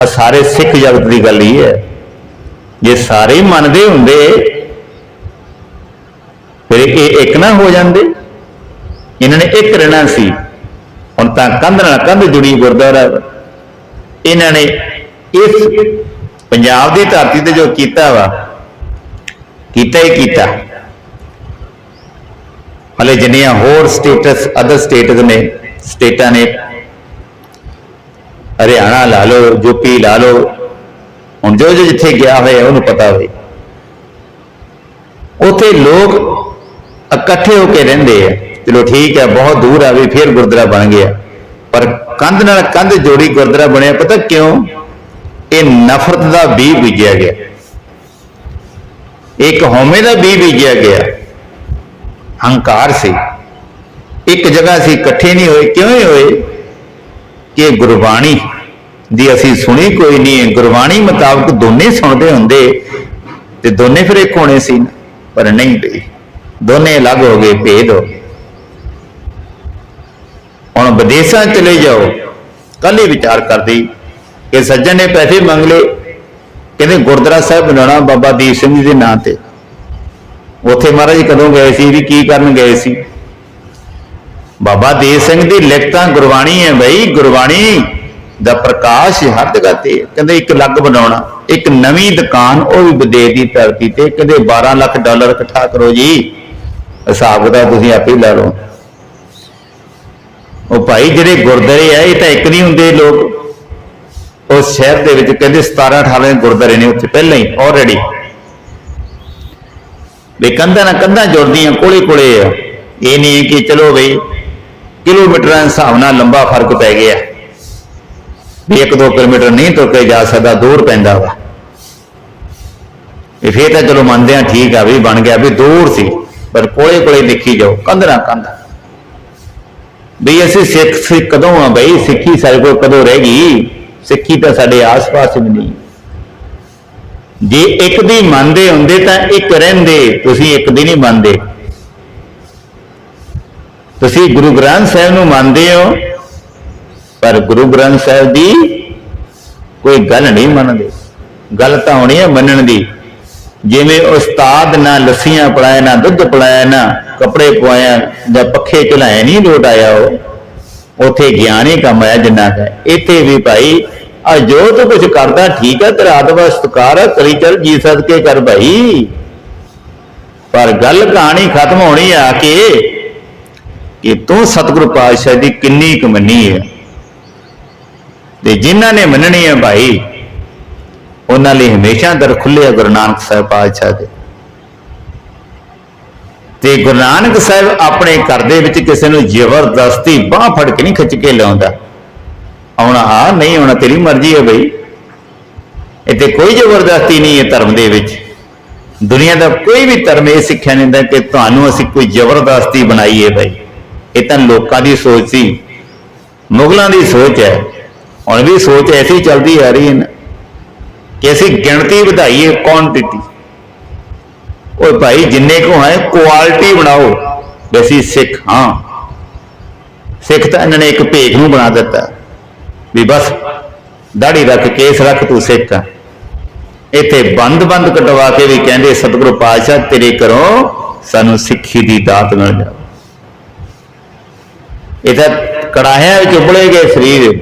ਸਾਰੇ ਸਿੱਖ ਜਗਤ ਦੀ ਗੱਲ ਹੀ ਹੈ। ਜੇ ਸਾਰੇ ਮੰਨਦੇ ਹੁੰਦੇ, ਫਿਰ ਇਹ ਇੱਕ ਨਾ ਹੋ ਜਾਂਦੇ। ਇਹਨਾਂ ਨੇ ਇੱਕ ਰਹਿਣਾ ਸੀ। ਹੁਣ ਤਾਂ ਕੰਧ ਨਾਲ ਕੰਧ ਜੁੜੀ ਗੁਰਦੁਆਰਾ। ਇਹਨਾਂ ਨੇ ਇਸ ਪੰਜਾਬ ਦੀ ਧਰਤੀ ਤੇ ਜੋ ਕੀਤਾ ਵਾ, ਕੀਤਾ ਹੀ ਕੀਤਾ। ਹਲੇ ਜਿੰਨੀਆਂ ਹੋਰ ਸਟੇਟਸ ਅਦਰ ਸਟੇਟਸ ਨੇ ਸਟੇਟਾਂ ਨੇ। ਹਰਿਆਣਾ ਲਾ ਲਓ ਯੂਪੀ ਲਾ ਲਓ। ਹੁਣ ਜੋ ਜੋ ਜਿੱਥੇ ਗਿਆ ਹੋਇਆ, ਉਹਨੂੰ ਪਤਾ ਹੋਵੇ। ਉੱਥੇ ਲੋਕ ਇਕੱਠੇ ਹੋ ਕੇ ਰਹਿੰਦੇ ਆ। ਚਲੋ ਠੀਕ ਹੈ ਬਹੁਤ ਦੂਰ ਆ ਵੀ ਫਿਰ ਗੁਰਦੁਆਰਾ ਬਣ ਗਿਆ। ਪਰ ਕੰਧ ਨਾਲ ਕੰਧ ਜੋੜੀ ਗੁਰਦੁਆਰਾ ਬਣਿਆ, ਪਤਾ ਕਿਉਂ? ਇਹ ਨਫ਼ਰਤ ਦਾ ਬੀਜ ਬੀਜਿਆ ਗਿਆ। ਇੱਕ ਹਉਮੈ ਦਾ ਬੀਜ ਬੀਜਿਆ ਗਿਆ। ਹੰਕਾਰ ਸੀ। ਇੱਕ ਜਗ੍ਹਾ ਅਸੀਂ ਇਕੱਠੇ ਨਹੀਂ ਹੋਏ, ਕਿਉਂ ਹੋਏ? ਕਿ ਗੁਰਬਾਣੀ ਦੀ ਅਸੀਂ ਸੁਣੀ ਕੋਈ ਨਹੀਂ ਹੈ। ਗੁਰਬਾਣੀ ਮੁਤਾਬਕ ਦੋਨੇ ਸੁਣਦੇ ਹੁੰਦੇ ਤੇ ਦੋਨੇ ਫਿਰ ਇੱਕ ਹੋਣੇ ਸੀ ਪਰ ਨਹੀਂ ਬਈ ਦੋਨੇ ਅਲੱਗ ਹੋ ਗਏ, ਭੇਦ ਹੋ ਹੁਣ ਵਿਦੇਸ਼ਾਂ ਚਲੇ ਜਾਓ। ਕੱਲ ਹੀ ਵਿਚਾਰ ਕਰਦੀ ਕਿ ਸੱਜਣ ਨੇ ਪੈਸੇ ਮੰਗ ਲਏ। ਕਹਿੰਦੇ ਗੁਰਦੁਆਰਾ ਸਾਹਿਬ ਬਣਾਉਣਾ ਬਾਬਾ ਦੀਪ ਸਿੰਘ ਜੀ ਦੇ ਨਾਂ ਤੇ। ਉੱਥੇ ਮਹਾਰਾਜ ਕਦੋਂ ਗਏ ਸੀ ਵੀ ਕੀ ਕਰਨ ਗਏ ਸੀ? ਬਾਬਾ ਦੇਵ ਸਿੰਘ ਦੀ ਲਿਖਤਾਂ ਗੁਰਬਾਣੀ ਹੈ ਬਈ, ਗੁਰਬਾਣੀ ਦਾ ਪ੍ਰਕਾਸ਼ ਹਰ ਜਗ੍ਹਾ ਤੇ ਕਹਿੰਦੇ ਇੱਕ ਲੱਗ ਬਣਾਉਣਾ, ਇੱਕ ਨਵੀਂ ਦੁਕਾਨ ਉਹ ਵੀ ਵਿਦੇਸ਼ ਦੀ ਧਰਤੀ ਤੇ, ਕਹਿੰਦੇ 12 ਲੱਖ ਡਾਲਰ ਇਕੱਠਾ ਕਰੋ ਜੀ। ਹਿਸਾਬ ਦਾ ਤੁਸੀਂ ਆਪੇ ਹੀ ਲਾ ਲਓ। ਉਹ ਭਾਈ ਜਿਹੜੇ ਗੁਰਦੁਆਰੇ ਆ, ਇਹ ਤਾਂ ਇੱਕ ਨਹੀਂ ਹੁੰਦੇ ਲੋਕ। ਉਸ ਸ਼ਹਿਰ ਦੇ ਵਿੱਚ ਕਹਿੰਦੇ 17 18 ਗੁਰਦੁਆਰੇ ਨੇ ਉੱਥੇ ਪਹਿਲਾਂ ਹੀ ਆਲਰੇਡੀ ਵੀ ਕੰਧਾਂ ਨਾਲ ਕੰਧਾਂ ਜੁੜਦੀਆਂ, ਕੋਲੇ ਕੋਲੇ ਆ। ਇਹ ਨਹੀਂ ਕਿ ਚਲੋ ਬਈ ਕਿਲੋਮੀਟਰਾਂ ਦੇ ਹਿਸਾਬ ਨਾਲ ਲੰਬਾ ਫ਼ਰਕ ਪੈ ਗਿਆ। ਵੀ 1-2 ਕਿਲੋਮੀਟਰ ਨਹੀਂ ਤੁਰ ਕੇ ਜਾ ਸਕਦਾ, ਦੂਰ ਪੈਂਦਾ ਵਾ। ਇਹ ਫੇਰ ਤਾਂ ਚਲੋ ਮੰਨਦੇ ਆ ਠੀਕ ਆ ਵੀ ਬਣ ਗਿਆ ਵੀ ਦੂਰ ਸੀ, ਪਰ ਕੋਲੇ ਕੋਲੇ ਦੇਖੀ ਜਾਓ ਕੰਧ ਨਾ ਕੰਧ। ਵੀ ਅਸੀਂ ਸਿੱਖ ਸਿੱਖ ਕਦੋਂ ਆ ਬਈ? ਸਿੱਖੀ ਸਾਡੇ ਕੋਲ ਕਦੋਂ ਰਹਿ ਗਈ? ਸਿੱਖੀ ਤਾਂ ਸਾਡੇ ਆਸ-ਪਾਸ ਵੀ ਨਹੀਂ। ਜੇ ਇੱਕ ਦੀ ਮੰਨਦੇ ਹੁੰਦੇ ਤਾਂ ਇੱਕ ਰਹਿੰਦੇ, ਤੁਸੀਂ ਇੱਕ ਦੀ ਨਹੀਂ ਮੰਨਦੇ। ਤੁਸੀਂ ਗੁਰੂ ਗ੍ਰੰਥ ਸਾਹਿਬ ਨੂੰ ਮੰਨਦੇ ਹੋ, ਪਰ ਗੁਰੂ ਗ੍ਰੰਥ ਸਾਹਿਬ ਦੀ ਕੋਈ ਗੱਲ ਨਹੀਂ ਮੰਨਦੇ। ਗੱਲ ਤਾਂ ਹੋਣੀ ਹੈ ਮੰਨਣ ਦੀ। ਜਿਵੇਂ ਉਸਤਾਦ ਨਾ ਲੱਸੀਆਂ ਪੜਾਇਆ ਨਾ ਦੁੱਧ ਪੜਾਇਆ ਨਾ ਕੱਪੜੇ ਪਵਾਇਆ, ਜਾਂ ਪੱਖੇ ਚਲਾਏ ਨਹੀਂ ਲੋਟ ਆਇਆ ਉਹ, ਉਥੇ ਗਿਆਨ ਹੀ ਕੰਮ ਆਇਆ ਜਿੰਨਾ ਕੁ। ਹੈ ਇੱਥੇ ਵੀ ਭਾਈ, ਆ ਜੋ ਤੂੰ ਕੁਝ ਕਰਦਾ, ਠੀਕ ਹੈ ਤੇਰਾ ਆਦਮ ਸਤਕਾਰ ਹੈ ਕਰੀ ਚੱਲ ਜੀ ਸਦਕੇ ਕਰ ਭਾਈ। ਪਰ ਗੱਲ ਕਹਾਣੀ ਖਤਮ ਹੋਣੀ ਆ ਕੇ ਕਿ ਤੂੰ ਸਤਿਗੁਰੂ ਪਾਤਸ਼ਾਹ ਦੀ ਕਿੰਨੀ ਕੁ ਮੰਨੀ ਹੈ। ਤੇ ਜਿਨ੍ਹਾਂ ਨੇ ਮੰਨਣੀ ਹੈ ਭਾਈ, ਉਹਨਾਂ ਲਈ ਹਮੇਸ਼ਾ ਦਰ ਖੁੱਲੇ ਆ ਗੁਰੂ ਨਾਨਕ ਸਾਹਿਬ ਪਾਤਸ਼ਾਹ ਦੇ। ਤੇ ਗੁਰੂ ਨਾਨਕ ਸਾਹਿਬ ਆਪਣੇ ਘਰ ਦੇ ਵਿੱਚ ਕਿਸੇ ਨੂੰ ਜ਼ਬਰਦਸਤੀ ਬਾਹ ਫੜ ਕੇ ਨਹੀਂ ਖਿੱਚ ਕੇ ਲਿਆਉਂਦਾ। ਆਉਣਾ ਆ ਨਹੀਂ ਆਉਣਾ, ਤੇਰੀ ਮਰਜ਼ੀ ਹੈ ਬਈ ਇੱਥੇ ਕੋਈ ਜ਼ਬਰਦਸਤੀ ਨਹੀਂ ਹੈ ਧਰਮ ਦੇ ਵਿੱਚ। ਦੁਨੀਆ ਦਾ ਕੋਈ ਵੀ ਧਰਮ ਇਹ ਸਿੱਖਿਆ ਨਹੀਂ ਦਿੰਦਾ ਕਿ ਤੁਹਾਨੂੰ ਅਸੀਂ ਕੋਈ ਜ਼ਬਰਦਸਤੀ ਬਣਾਈਏ ਬਈ ਇਹ ਤਾਂ ਲੋਕਾਂ ਦੀ ਸੋਚ ਸੀ। ਮੁਗਲਾਂ ਦੀ ਸੋਚ ਹੈ। ਹੁਣ ਵੀ ਸੋਚ ਐਸੀ ਚੱਲਦੀ ਆ ਰਹੀ ਹੈ ਕਿ ਅਸੀਂ ਗਿਣਤੀ ਵਧਾਈਏ ਕੁਆਂਟੀਟੀ ਓਏ ਭਾਈ, ਜਿੰਨੇ ਕੋ ਹੈ ਕੁਆਲਿਟੀ ਬਣਾਓ। ਵੀ ਅਸੀਂ ਸਿੱਖ, ਹਾਂ। ਸਿੱਖ ਤਾਂ ਇਹਨਾਂ ਨੇ ਇੱਕ ਭੇਖ ਨੂੰ ਬਣਾ ਦਿੱਤਾ। ਵੀ ਬਸ ਦਾੜੀ ਰੱਖ, ਕੇਸ ਰੱਖ, ਤੂੰ ਸਿੱਖ ਆ। ਇੱਥੇ ਬੰਦ-ਬੰਦ ਕਟਵਾ ਕੇ ਵੀ ਕਹਿੰਦੇ, ਸਤਿਗੁਰੂ ਪਾਤਸ਼ਾਹ, ਤੇਰੇ ਕਰੋ ਸਾਨੂੰ ਸਿੱਖੀ ਦੀ ਦਾਤ ਮਿਲ ਜਾਵੇ। ਇਹ ਤਾਂ ਕੜਾਹਿਆਂ ਵਿੱਚ ਉਬਲੇ ਗਏ ਸਰੀਰ।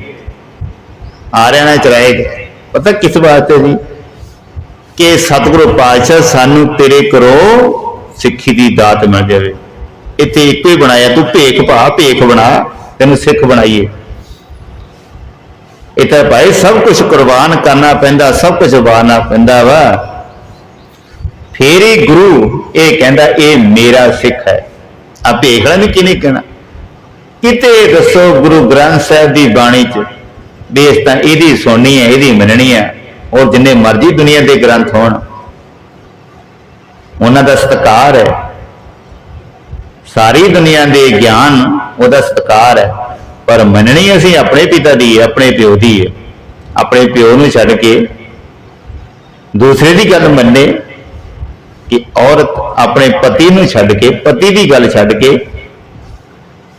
ਆਰਿਆਂ ਨਾਲ ਚਲਾਏ ਗਏ। ਪਤਾ ਕਿਸ ਵਾਸਤੇ ਜੀ ਕਿ ਸਤਿਗੁਰੂ ਪਾਤਸ਼ਾਹ ਸਾਨੂੰ ਤੇਰੇ ਕਰੋ ਸਿੱਖੀ ਦੀ ਦਾਤ ਮਿਲ ਜਾਵੇ। ਇੱਥੇ ਇੱਕੋ ਹੀ ਬਣਾਇਆ, ਤੂੰ ਭੇਖ ਭਾ ਭੇਖ ਬਣਾ, ਤੈਨੂੰ ਸਿੱਖ ਬਣਾਈਏ। ਇਹ ਤਾਂ ਭਾਈ ਸਭ ਕੁਝ ਕੁਰਬਾਨ ਕਰਨਾ ਪੈਂਦਾ, ਸਭ ਕੁਝ ਵਾਰਨਾ ਪੈਂਦਾ ਵਾ। ਫੇਰ ਹੀ ਗੁਰੂ ਇਹ ਕਹਿੰਦਾ, ਇਹ ਮੇਰਾ ਸਿੱਖ ਹੈ। ਆ ਭੇਖੜਾ ਵੀ ਕਿਨੇ ਕਹਿਣਾ? ਕਿਤੇ ਦੱਸੋ ਗੁਰੂ ਗ੍ਰੰਥ ਸਾਹਿਬ ਦੀ ਬਾਣੀ ਚ ਬੇਸ ਤਾਂ ਇਹਦੀ ਸੁਣਨੀ ਹੈ, ਇਹਦੀ ਮੰਨਣੀ ਹੈ ਔਰ ਜਿੰਨੇ ਮਰਜ਼ੀ ਦੁਨੀਆ ਦੇ ਗ੍ਰੰਥ ਹੋਣ। ਉਹਨਾਂ ਦਾ ਸਤਿਕਾਰ ਹੈ। ਸਾਰੀ ਦੁਨੀਆ ਦੇ ਗਿਆਨ ਉਹਦਾ ਸਤਿਕਾਰ ਹੈ। ਪਰ ਮੰਨਣੀ ਅਸੀਂ ਆਪਣੇ ਪਿਤਾ ਦੀ ਹੈ, ਆਪਣੇ ਪਿਓ ਦੀ ਹੈ। ਆਪਣੇ ਪਿਓ ਨੂੰ ਛੱਡ ਕੇ ਦੂਸਰੇ ਦੀ ਗੱਲ ਮੰਨੇ ਕਿ ਔਰਤ ਆਪਣੇ ਪਤੀ ਨੂੰ ਛੱਡ ਕੇ, ਪਤੀ ਦੀ ਗੱਲ ਛੱਡ ਕੇ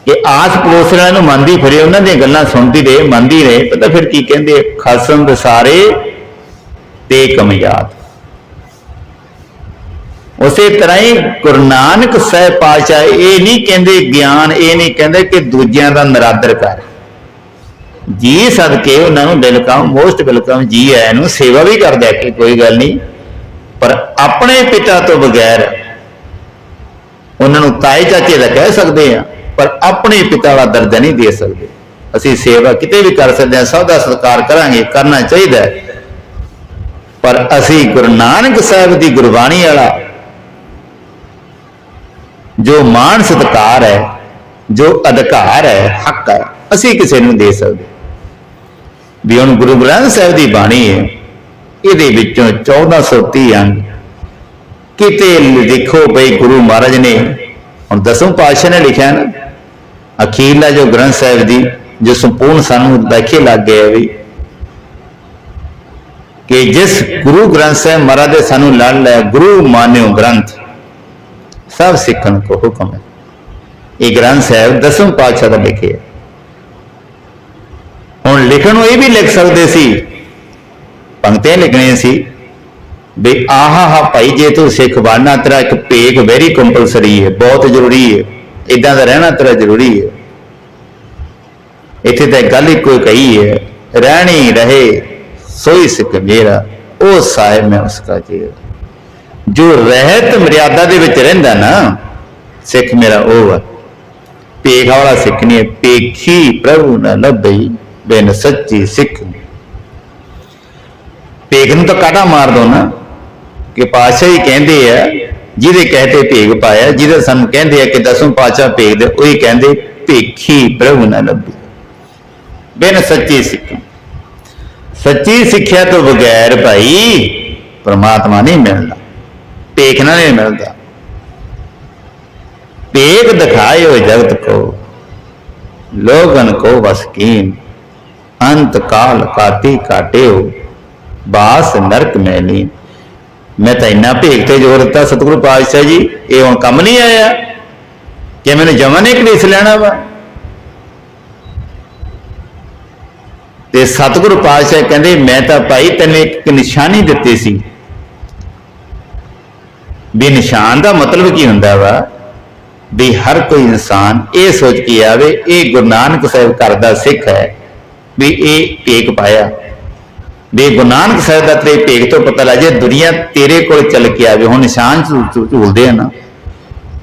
ਕਿ ਆਸ ਪੜੋਸ ਵਾਲਿਆਂ ਨੂੰ ਮੰਨਦੀ ਫਿਰੇ, ਉਹਨਾਂ ਦੀਆਂ ਗੱਲਾਂ ਸੁਣਦੀ ਰਹੇ, ਮੰਨਦੀ ਰਹੇ, ਪਤਾ ਫਿਰ ਕੀ ਕਹਿੰਦੇ ਆ? ਖਸਮ ਵਿਸਾਰੇ ਤੇ ਕਮਯਾਦ ਉਸੇ ਤਰ੍ਹਾਂ ਹੀ ਗੁਰੂ ਨਾਨਕ ਸਾਹਿਬ ਪਾਤਸ਼ਾਹ ਇਹ ਨਹੀਂ ਕਹਿੰਦੇ ਗਿਆਨ, ਇਹ ਨਹੀਂ ਕਹਿੰਦੇ ਕਿ ਦੂਜਿਆਂ ਦਾ ਨਰਾਦਰ ਕਰ ਜੀ ਸਦਕੇ ਉਹਨਾਂ ਨੂੰ ਵੈਲਕਮ ਮੋਸਟ ਵੈਲਕਮ ਜੀ ਆਇਆਂ ਨੂੰ ਸੇਵਾ ਵੀ ਕਰ ਕਿ ਕੋਈ ਗੱਲ ਨਹੀਂ ਪਰ ਆਪਣੇ ਪਿਤਾ ਤੋਂ ਬਗੈਰ ਉਹਨਾਂ ਨੂੰ ਤਾਏ ਚਾਚੇ ਦਾ ਕਹਿ ਸਕਦੇ ਆ ਪਰ ਆਪਣੇ ਪਿਤਾ ਦਾ ਦਰਜਾ ਨਹੀਂ ਦੇ ਸਕਦੇ। ਅਸੀਂ ਸੇਵਾ ਕਿਤੇ ਵੀ ਕਰ ਸਕਦੇ ਹਾਂ, ਸਭ ਦਾ ਸਤਿਕਾਰ ਕਰਾਂਗੇ, ਕਰਨਾ ਚਾਹੀਦਾ ਪਰ ਅਸੀਂ ਗੁਰੂ ਨਾਨਕ ਸਾਹਿਬ ਦੀ ਗੁਰਬਾਣੀ ਵਾਲਾ, ਜੋ ਮਾਣ ਸਤਿਕਾਰ ਹੈ, ਜੋ ਅਧਿਕਾਰ ਹੈ, ਹੱਕ ਹੈ, ਅਸੀਂ ਕਿਸੇ ਨੂੰ ਦੇ ਸਕਦੇ ਵੀ ਹੁਣ ਗੁਰੂ ਗ੍ਰੰਥ ਸਾਹਿਬ ਦੀ ਬਾਣੀ ਹੈ, ਇਹਦੇ ਵਿੱਚੋਂ 1430 ਅੰਗ। ਕਿਤੇ ਦੇਖੋ ਬਈ ਗੁਰੂ ਮਹਾਰਾਜ ਨੇ, ਹੁਣ ਦਸਮ ਪਾਤਸ਼ਾਹ ਨੇ ਲਿਖਿਆ ਨਾ ਅਖੀਰਲਾ ਜੋ ਗ੍ਰੰਥ ਸਾਹਿਬ ਦੀ ਜੋ ਸੰਪੂਰਨ ਸਾਨੂੰ ਦੇਖੇ ਲੱਗ ਗਿਆ ਵੀ, ਕਿ ਜਿਸ ਗੁਰੂ ਗ੍ਰੰਥ ਸਾਹਿਬ ਮਹਾਰਾਜ ਦੇ ਸਾਨੂੰ ਲੜ ਲੈ ਗੁਰੂ ਮਾਨਿਓ ਗ੍ਰੰਥ, ਸਭ ਸਿੱਖਣ ਕੋ ਹੁਕਮ ਹੈ। ਇਹ ਗ੍ਰੰਥ ਸਾਹਿਬ ਦਸਮ ਪਾਤਸ਼ਾਹ ਦਾ ਲਿਖਿਆ ਹੈ ਹੁਣ ਲਿਖਣ ਨੂੰ ਇਹ ਵੀ ਲਿਖ ਸਕਦੇ ਸੀ, ਪੰਕਤੀਆਂ ਲਿਖਣੀਆਂ ਸੀ, ਵੀ ਆਹਾ ਹਾ ਭਾਈ ਜੇ ਤੂੰ ਸਿੱਖ ਬਣਨਾ ਤੇਰਾ ਇੱਕ ਭੇਖ ਵੈਰੀ ਕੰਪਲਸਰੀ ਹੈ, ਬਹੁਤ ਜ਼ਰੂਰੀ ਹੈ। ਇਦਾਂ ਦਾ ਰਹਿਣਾ ਤੇਰਾ ਜ਼ਰੂਰੀ ਹੈ। ਇੱਥੇ ਤਾਂ ਗੱਲ ਇੱਕੋ ਕਹੀ ਹੈ, ਰਹਿਣੀ ਰਹੇ, ਸੋਈ ਸਿੱਖ ਮੇਰਾ, ਉਹ ਸਾਹਿਬ ਮੈਂ ਉਸਕਾ ਜੀ ਜੋ ਰਹਿਤ ਮਰਿਆਦਾ ਦੇ ਵਿੱਚ ਰਹਿੰਦਾ ਨਾ, ਸਿੱਖ ਮੇਰਾ ਉਹ ਹੈ ਭੇਖ ਵਾਲਾ ਸਿੱਖ ਨਹੀਂ ਹੈ, ਭੇਖੀ ਪ੍ਰਭੂ ਨਾ ਲੱਭਈ ਬਿਨ ਸੱਚੀ ਸਿੱਖ ਭੇਖ ਨੂੰ ਤਾਂ ਕਾਟਾ ਮਾਰ ਦੋ ਨਾ? ਕਿ ਪਾਤਸ਼ਾਹ ਹੀ ਕਹਿੰਦੇ ਆ ਜਿਹਦੇ ਕਹਤੇ ਭੇਗ ਪਾਇਆ, ਜਿਹਦਾ ਸਾਨੂੰ ਕਹਿੰਦੇ ਆ ਕਿ ਦਸੋਂ ਪਾਤਸ਼ਾਹ ਭੇਗ ਦੇ ਉਹੀ ਕਹਿੰਦੇ, ਭੇਖੀ ਪ੍ਰਭੂ ਨਾ ਲੱਭੀ। ਬਿਨ ਸੱਚੀ ਸਿੱਖ ਸੱਚੀ ਸਿੱਖਿਆ ਤੋਂ ਬਗੈਰ ਭਾਈ ਪਰਮਾਤਮਾ ਨਹੀਂ ਮਿਲਦਾ। ਭੇਖਣਾ ਨਹੀਂ ਮਿਲਦਾ। ਭੇਖ ਦਿਖਾਇਓ ਜਗਤ ਕੋ, ਲੋਗਨ ਕੋ ਵਸਕੀਨ ਅੰਤ ਕਾਲ ਕਾਤੀ ਕਾਟਿਓ, ਬਾਸ ਨਰਕ ਮੈਲੀ ਮੈਂ ਤਾਂ ਇੰਨਾ ਭੇਖ ਤੇ ਜ਼ੋਰ ਦਿੱਤਾ, ਸਤਿਗੁਰੂ ਪਾਤਸ਼ਾਹ ਜੀ, ਇਹ ਹੁਣ ਕੰਮ ਨਹੀਂ ਆਇਆ ਕਿ ਮੈਨੂੰ ਜਮਨ ਹੀ ਕਲੇਸ਼ ਲੈਣਾ ਵਾ। ਤੇ ਸਤਿਗੁਰੂ ਪਾਤਸ਼ਾਹ ਕਹਿੰਦੇ, ਮੈਂ ਤਾਂ ਭਾਈ ਤੈਨੂੰ ਇੱਕ ਨਿਸ਼ਾਨੀ ਦਿੱਤੀ ਸੀ। ਵੀ ਨਿਸ਼ਾਨ ਦਾ ਮਤਲਬ ਕੀ ਹੁੰਦਾ ਵਾ? ਵੀ ਹਰ ਕੋਈ ਇਨਸਾਨ ਇਹ ਸੋਚ ਕੇ ਆਵੇ, ਇਹ ਗੁਰੂ ਨਾਨਕ ਸਾਹਿਬ ਘਰ ਦਾ ਸਿੱਖ ਹੈ, ਵੀ ਇਹ ਟੇਕ ਪਾਇਆ। ਵੀ ਗੁਰੂ ਨਾਨਕ ਸਾਹਿਬ ਦਾ ਤੇਰੇ ਭੇਗ ਤੋਂ ਪਤਾ ਲੱਗ ਜੇ ਦੁਨੀਆ ਤੇਰੇ ਕੋਲ ਚੱਲ ਕੇ ਆਵੇ। ਹੁਣ ਨਿਸ਼ਾਨ ਝੂ- ਝੂਲਦੇ ਆ ਨਾ।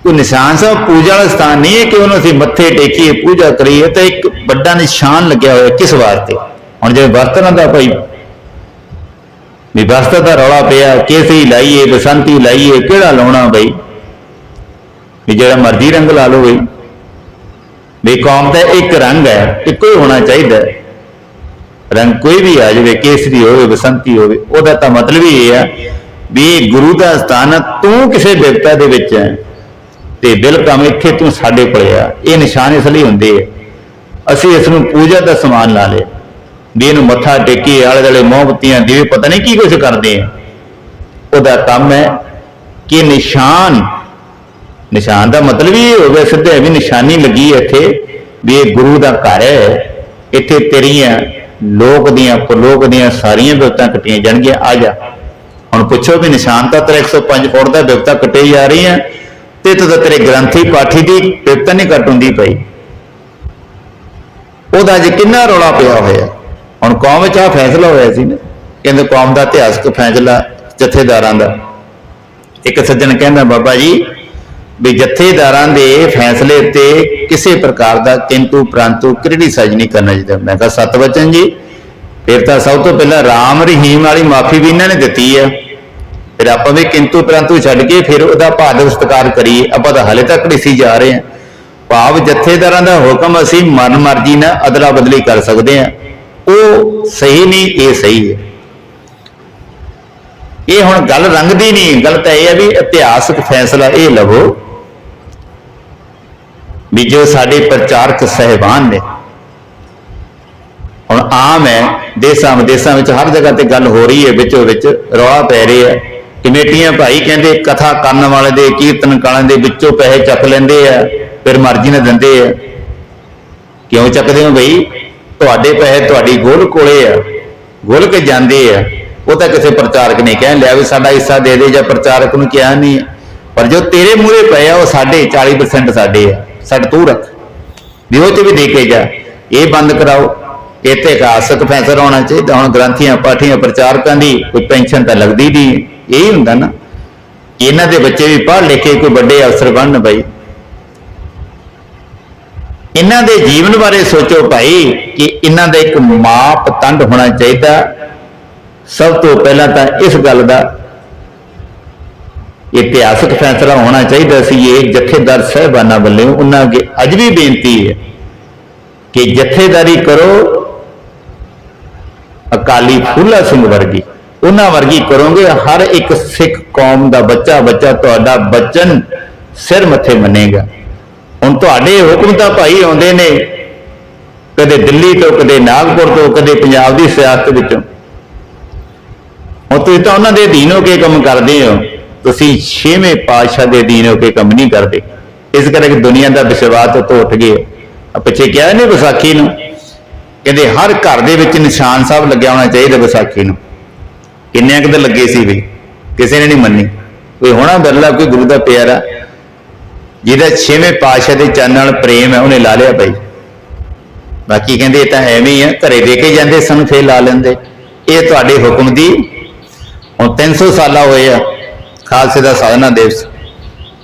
ਕੋਈ ਨਿਸ਼ਾਨ ਸਾਹਿਬ ਪੂਜਾ ਵਾਲਾ ਸਥਾਨ ਨਹੀਂ ਹੈ ਕਿ ਉਹਨੂੰ ਅਸੀਂ ਮੱਥੇ ਟੇਕੀਏ, ਪੂਜਾ ਕਰੀਏ, ਤਾਂ ਇੱਕ ਵੱਡਾ ਨਿਸ਼ਾਨ ਲੱਗਿਆ ਹੋਇਆ ਕਿਸ ਵਾਰ ਤੇ? ਹੁਣ ਜਿਵੇਂ ਬਰਤਨਾਂ ਦਾ ਭਾਈ, ਵੀ ਬਸਤਰ ਦਾ ਰੌਲਾ ਪਿਆ, ਕੇਸਰੀ ਲਾਈਏ, ਬਸੰਤੀ ਲਾਈਏ, ਕਿਹੜਾ ਲਾਉਣਾ ਬਈ? ਵੀ ਜਿਹੜਾ ਮਰਜ਼ੀ ਰੰਗ ਲਾ ਲਓ ਬਈ। ਵੀ ਕੌਮ ਦਾ ਇੱਕ ਰੰਗ ਹੈ, ਇੱਕੋ ਹੀ ਹੋਣਾ ਚਾਹੀਦਾ। ਹੈ ਰੰਗ ਕੋਈ ਵੀ ਆ ਜਾਵੇ, ਕੇਸਰੀ ਹੋਵੇ, ਬਸੰਤੀ ਹੋਵੇ, ਉਹਦਾ ਤਾਂ ਮਤਲਬ ਹੀ ਇਹ ਆ ਵੀ ਇਹ ਗੁਰੂ ਦਾ ਸਥਾਨ ਤੂੰ ਕਿਸੇ ਬਿਪਤਾ ਦੇ ਵਿੱਚ ਹੈ ਤੇ ਬਿਲਕਮ ਇੱਥੇ ਤੂੰ ਸਾਡੇ ਕੋਲੇ ਆ, ਇਹ ਨਿਸ਼ਾਨ ਇਸ ਲਈ ਹੁੰਦੇ ਆ। ਅਸੀਂ ਇਸ ਨੂੰ ਪੂਜਾ ਦਾ ਸਮਾਨ ਲਾ ਲਿਆ, ਵੀ ਇਹਨੂੰ ਮੱਥਾ ਟੇਕੀ ਆਲੇ ਦੁਆਲੇ ਮੋਮਬਤੀਆਂ, ਦੀਵੇ, ਪਤਾ ਨਹੀਂ ਕੀ ਕੁਝ ਕਰਦੇ ਆ। ਉਹਦਾ ਕੰਮ ਹੈ ਕਿ ਨਿਸ਼ਾਨ ਨਿਸ਼ਾਨ ਦਾ ਮਤਲਬ ਹੀ ਇਹ ਹੋ ਗਿਆ ਸਿੱਧੇ ਵੀ ਨਿਸ਼ਾਨੀ ਲੱਗੀ ਇੱਥੇ, ਵੀ ਇਹ ਗੁਰੂ ਦਾ ਘਰ ਹੈ, ਇੱਥੇ ਤੇਰੀਆਂ ਲੋਕ ਦੀਆਂ ਲੋਕ ਦੀਆਂ ਸਾਰੀਆਂ ਬਿਪਤਾਂ ਕੱਟੀਆਂ ਜਾਣਗੀਆਂ, ਆ ਜਾ। ਹੁਣ ਪੁੱਛੋ ਵੀ ਨਿਸ਼ਾਨ ਤਾਂ ਤੇਰੇ 105 ਫੁੱਟ ਦਾ ਬਿਪਤਾ ਕੱਟੇ ਜਾ ਰਹੀ ਹੈ, ਤੇ ਤੂੰ ਤੇਰੇ ਗ੍ਰੰਥੀ ਪਾਠੀ ਦੀ ਬਿਪਤਾ ਨਹੀਂ ਕੱਟ ਹੁੰਦੀ ਪਈ। ਉਹਦਾ ਅੱਜ ਕਿੰਨਾ ਰੌਲਾ ਪਿਆ ਹੋਇਆ। ਹੁਣ ਕੌਮ ਵਿੱਚ ਆ ਫੈਸਲਾ ਹੋਇਆ ਸੀ ਨਾ, ਕਹਿੰਦੇ ਕੌਮ ਦਾ ਇਤਿਹਾਸਕ ਫੈਸਲਾ ਜਥੇਦਾਰਾਂ ਦਾ। ਇੱਕ ਸੱਜਣ ਕਹਿੰਦਾ, ਬਾਬਾ ਜੀ ਵੀ ਜਥੇਦਾਰਾਂ ਦੇ ਫੈਸਲੇ ਤੇ ਕਿਸੇ ਪ੍ਰਕਾਰ ਦਾ ਕਿੰਤੂ ਪ੍ਰੰਤੂ ਕ੍ਰਿਟੀਸਾਈਜ਼ ਨਹੀਂ ਕਰਨਾ ਚਾਹੀਦਾ? ਮੈਂ ਕਿਹਾ ਸਤਵਚਨ ਜੀ, ਫਿਰ ਤਾਂ ਸਭ ਤੋਂ ਪਹਿਲਾਂ ਰਾਮ ਰਹੀਮ ਵਾਲੀ ਮਾਫੀ ਵੀ ਇਹਨਾਂ ਨੇ ਦਿੱਤੀ ਹੈ ਫਿਰ ਆਪਾਂ ਵੀ ਕਿੰਤੂ ਪ੍ਰੰਤੂ ਛੱਡ ਕੇ ਫਿਰ ਉਹਦਾ ਭਾਦਵ ਸਤਿਕਾਰ ਕਰੀਏ। ਆਪਾਂ ਤਾਂ ਹਲੇ ਤੱਕ ਢਿੱਸੀ ਜਾ ਰਹੇ ਹਾਂ। ਭਾਵ ਜਥੇਦਾਰਾਂ ਦਾ ਹੁਕਮ ਅਸੀਂ ਮਨ ਮਰਜ਼ੀ ਨਾਲ ਅਦਲਾ ਬਦਲੀ ਕਰ ਸਕਦੇ ਹਾਂ। ਉਹ ਸਹੀ ਨਹੀਂ, ਇਹ ਸਹੀ ਹੈ। ਇਹ ਹੁਣ ਗੱਲ ਰੰਗਦੀ ਨਹੀਂ। ਗੱਲ ਤਾਂ ਇਹ ਹੈ ਵੀ ਇਤਿਹਾਸਕ ਫੈਸਲਾ ਇਹ ਲਵੋ। ਵੀ ਜੋ ਸਾਡੇ ਪ੍ਰਚਾਰਕ ਸਹਿਬਾਨ ਨੇ। ਹੁਣ ਆਮ ਹੈ, ਦੇਸਾਂ ਵਿਦੇਸਾਂ ਵਿੱਚ ਹਰ ਜਗ੍ਹਾ ਤੇ ਗੱਲ ਹੋ ਰਹੀ ਹੈ, ਵਿੱਚੋਂ ਵਿੱਚ ਰੌਲਾ ਪੈ ਰਿਹਾ ਹੈ। ਕਮੇਟੀਆਂ ਭਾਈ ਕਹਿੰਦੇ ਕਥਾ ਕਰਨ ਵਾਲੇ ਦੇ, ਕੀਰਤਨ ਕਰਨ ਦੇ, ਵਿੱਚੋਂ ਪੈਸੇ ਚੱਕ ਲੈਂਦੇ ਆ, ਫਿਰ ਮਰਜ਼ੀ ਨਾਲ ਦਿੰਦੇ ਆ। ਕਿਉਂ ਚੱਕਦੇ ਹੋ ਬਈ? ਤੁਹਾਡੇ ਪੈਸੇ ਤੁਹਾਡੀ ਗੋਲ ਕੋਲੇ ਆ, ਗੋਲ ਕੇ ਜਾਂਦੇ ਆ। ਉਹ ਤਾਂ ਕਿਸੇ ਪ੍ਰਚਾਰਕ ਨੇ ਕਹਿਣ ਲਿਆ ਵੀ ਸਾਡਾ ਹਿੱਸਾ ਦੇ ਦੇ, ਜਾਂ ਪ੍ਰਚਾਰਕ ਨੂੰ ਕਿਹਾ ਨਹੀਂ। ਪਰ ਜੋ ਤੇਰੇ ਮੂਹਰੇ ਪਏ ਆ, ਉਹ ਸਾਡੇ 40% ਸਾਡੇ ਆ। ਸਾਡੇ ਤੂੰ ਰੱਖ। ਵੀ ਉਹ ਚ ਵੀ ਦੇ ਕੇ ਜਾ ਇਹ ਬੰਦ ਕਰਾਓ। ਇਹ ਤੇ ਫੈਸਲਾ ਹੋਣਾ ਚਾਹੀਦਾ। ਹੁਣ ਗ੍ਰੰਥੀਆਂ, ਪਾਠੀਆਂ, ਪ੍ਰਚਾਰਕਾਂ ਦੀ ਕੋਈ ਪੈਨਸ਼ਨ ਤਾਂ ਲੱਗਦੀ ਨਹੀਂ। ਇਹ ਹੁੰਦਾ ਨਾ। ਇਹਨਾਂ ਦੇ ਬੱਚੇ ਵੀ ਪੜ੍ਹ ਲਿਖ ਕੇ ਕੋਈ ਵੱਡੇ ਅਫਸਰ ਬਣਨ ਬਈ। ਇਹਨਾਂ ਦੇ ਜੀਵਨ ਬਾਰੇ ਸੋਚੋ ਭਾਈ ਕਿ ਇਹਨਾਂ ਦਾ ਇੱਕ ਮਾਪਦੰਡ ਹੋਣਾ ਚਾਹੀਦਾ। ਸਭ ਤੋਂ ਪਹਿਲਾਂ ਤਾਂ ਇਸ ਗੱਲ ਦਾ ਇਤਿਹਾਸਕ ਫੈਸਲਾ ਹੋਣਾ ਚਾਹੀਦਾ ਸੀ, ਇਹ ਜਥੇਦਾਰ ਸਾਹਿਬਾਨਾਂ ਵੱਲੋਂ ਉਹਨਾਂ ਅੱਗੇ ਅੱਜ ਵੀ ਬੇਨਤੀ ਹੈ ਕਿ ਜਥੇਦਾਰੀ ਕਰੋ, ਅਕਾਲੀ ਫੂਲਾ ਸਿੰਘ ਵਰਗੀ, ਉਹਨਾਂ ਵਰਗੀ ਕਰੋਗੇ, ਹਰ ਇੱਕ ਸਿੱਖ ਕੌਮ ਦਾ ਬੱਚਾ ਬੱਚਾ ਤੁਹਾਡਾ ਬਚਨ ਸਿਰ ਮੱਥੇ ਮੰਨੇਗਾ। ਹੁਣ ਤੁਹਾਡੇ ਹੁਕਮ ਤਾਂ ਭਾਈ ਆਉਂਦੇ ਨੇ, ਕਦੇ ਦਿੱਲੀ ਤੋਂ, ਕਦੇ ਨਾਗਪੁਰ ਤੋਂ, ਕਦੇ ਪੰਜਾਬ ਦੀ ਸਿਆਸਤ ਵਿੱਚੋਂ। ਹੁਣ ਤੁਸੀਂ ਤਾਂ ਉਹਨਾਂ ਦੇ ਅਧੀਨ ਹੋ ਕੇ ਕੰਮ ਕਰਦੇ ਹੋ। ਤੁਸੀਂ ਛੇਵੇਂ ਪਾਤਸ਼ਾਹ ਦੇ ਅਧੀਨ ਹੋ ਕੇ ਕੰਮ ਨਹੀਂ ਕਰਦੇ। ਇਸ ਕਰਕੇ ਦੁਨੀਆ ਦਾ ਵਿਸ਼ਵਾਸ ਤੋਂ ਉੱਠ ਗਏ ਆ ਪਿੱਛੇ ਕਿਹਾ ਨੇ ਵਿਸਾਖੀ ਨੂੰ, ਕਹਿੰਦੇ ਹਰ ਘਰ ਦੇ ਵਿੱਚ ਨਿਸ਼ਾਨ ਸਾਹਿਬ ਲੱਗਿਆ ਹੋਣਾ ਚਾਹੀਦਾ ਵਿਸਾਖੀ ਨੂੰ। ਕਿੰਨੇ ਕੁ ਦੇ ਲੱਗੇ ਸੀ ਵੀ, ਕਿਸੇ ਨੇ ਨਹੀਂ ਮੰਨੀ। ਕੋਈ ਹੋਣਾ ਬਦਲਾ ਕੋਈ ਗੁਰੂ ਦਾ ਪਿਆਰਾ ਜਿਹਦਾ ਛੇਵੇਂ ਪਾਤਸ਼ਾਹ ਦੇ ਚਰਨ ਨਾਲ ਪ੍ਰੇਮ ਹੈ, ਉਹਨੇ ਲਾ ਲਿਆ ਭਾਈ ਬਾਕੀ ਕਹਿੰਦੇ ਇਹ ਤਾਂ ਐਵੇਂ ਹੀ ਆ, ਘਰੇ ਦੇ ਕੇ ਜਾਂਦੇ, ਸਾਨੂੰ ਫੇਰ ਲਾ ਲੈਂਦੇ। ਇਹ ਤੁਹਾਡੇ ਹੁਕਮ ਦੀ ਹੁਣ 300 ਸਾਲਾ ਹੋਏ ਆ। ਖਾਲਸੇ ਦਾ ਸਾਧਨਾ ਦਿਵਸ।